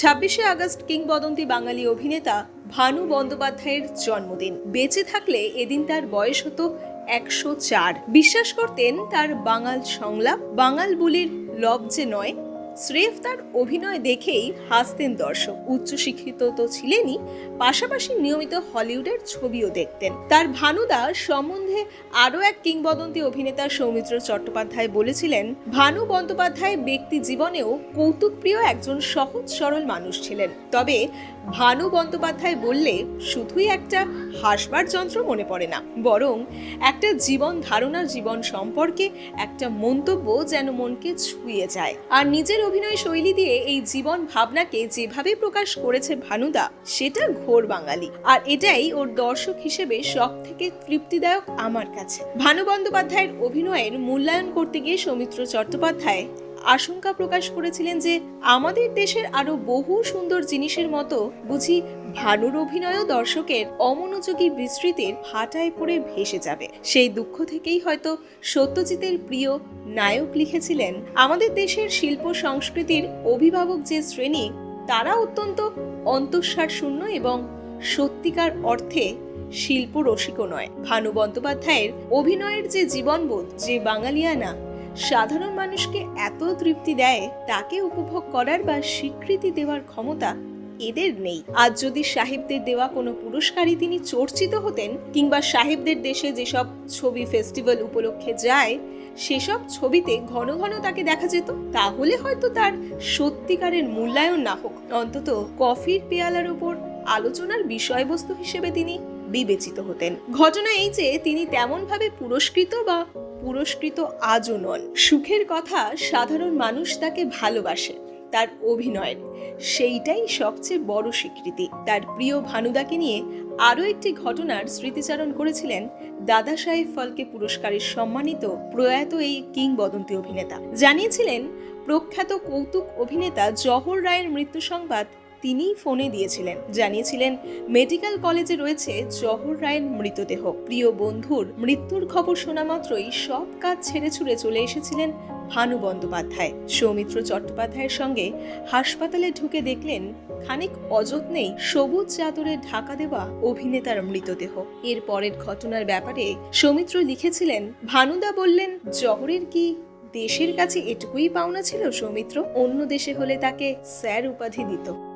ছাব্বিশে আগস্ট কিংবদন্তি বাঙালি অভিনেতা ভানু বন্দ্যোপাধ্যায়ের জন্মদিন। বেঁচে থাকলে এদিন তার বয়স হতো একশো চার। বিশ্বাস করতেন তার বাঙাল সংলাপ, বাঙাল বুলির লব যে নয় স্রেফ তার অভিনয় দেখেই হাসতেন দর্শক। উচ্চশিক্ষিত তো ছিলেনই, পাশাপাশি নিয়মিত হলিউডের ছবিও দেখতেন। তার ভানুদা সম্বন্ধে আরও এক কিংবদন্তি অভিনেতা সৌমিত্র চট্টোপাধ্যায় বলেছিলেন, ভানু বন্দ্যোপাধ্যায় ব্যক্তি জীবনেও কৌতুকপ্রিয় একজন সহজ সরল মানুষ ছিলেন। তবে ভানু বন্দ্যোপাধ্যায় বললে, শুধুই একটা হাসবার যন্ত্র মনে পড়ে না, বরং একটা জীবন ধারণার জীবন সম্পর্কে একটা মন্তব্য যেন মনকে ছুঁয়ে যায়। আর নিজের অভিনয় শৈলী দিয়ে এই জীবন ভাবনাকে যেভাবে প্রকাশ করেছে ভানুদা, সেটা ঘোর বাঙালি। আর এটাই ওর দর্শক হিসেবে সব থেকে তৃপ্তিদায়ক আমার কাছে। ভানু বন্দ্যোপাধ্যায়ের অভিনয়ের মূল্যায়ন করতে গিয়ে সৌমিত্র চট্টোপাধ্যায় আশঙ্কা প্রকাশ করেছিলেন যে আমাদের দেশের আরও বহু সুন্দর জিনিসের মতো বুঝি ভানুর অভিনয়ও দর্শকের অমনোযোগী বিস্তৃতির হাঁটায় পড়ে ভেসে যাবে। সেই দুঃখ থেকেই হয়তো সত্যজিতের প্রিয় নায়ক লিখেছিলেন, আমাদের দেশের শিল্প সংস্কৃতির অভিভাবক যে শ্রেণি, তারা অত্যন্ত অন্তঃসার শূন্য এবং সত্যিকার অর্থে শিল্প রসিকও নয়। ভানু বন্দ্যোপাধ্যায়ের অভিনয়ের যে জীবনবোধ, যে বাঙালিয়ানা সাধারণ মানুষকে এত তৃপ্তি দেয়, তাকে উপভোগ করার বা স্বীকৃতি দেওয়ার ক্ষমতা এদের নেই। আজ যদি সাহেবদের দেওয়া কোনো পুরস্কারই তিনি চর্চিত হতেন, কিংবা সাহেবদের দেশে যেসব ছবি ফেস্টিভ্যাল উপলক্ষে যায়, সেসব ছবিতে ঘন ঘন তাকে দেখা যেত, তাহলে হয়তো তার সত্যিকারের মূল্যায়ন না হোক। অন্তত কফির পেয়ালার উপর আলোচনার বিষয়বস্তু হিসেবে তিনি বিবেচিত হতেন। ঘটনা এই যে, তিনি তেমনভাবে পুরস্কৃত বা পুরস্কৃত আজও নন। সুখের কথা সাধারণ মানুষ তাকে ভালোবাসে, তার অভিনয়ের সেইটাই সবচেয়ে বড় স্বীকৃতি। তার প্রিয় ভানুদাকে নিয়ে আরও একটি ঘটনার স্মৃতিচারণ করেছিলেন দাদা সাহেব ফলকে পুরস্কারের সম্মানিত প্রয়াত এই কিংবদন্তি অভিনেতা। জানিয়েছিলেন, প্রখ্যাত কৌতুক অভিনেতা জহর রায়ের মৃত্যু সংবাদ তিনিই ফোনে দিয়েছিলেন। জানিয়েছিলেন, মেডিকেল কলেজে রয়েছে জহর রায়ের মৃতদেহ। প্রিয় বন্ধুর মৃত্যুর খবর শোনা মাত্রই সব কাজ ছেড়ে ছুড়ে চলে এসেছিলেন ভানু বন্দ্যোপাধ্যায়। সৌমিত্র চট্টোপাধ্যায়ের সঙ্গে হাসপাতালে ঢুকে দেখলেন, খানিক অযত্নেই সবুজ চাদরে ঢাকা দেওয়া অভিনেতার মৃতদেহ। এর পরের ঘটনার ব্যাপারে সৌমিত্র লিখেছিলেন, ভানুদা বললেন, জহরের কি দেশের কাছে এটুকুই পাওনা ছিল সৌমিত্র? অন্য দেশে হলে তাকে স্যার উপাধি দিত।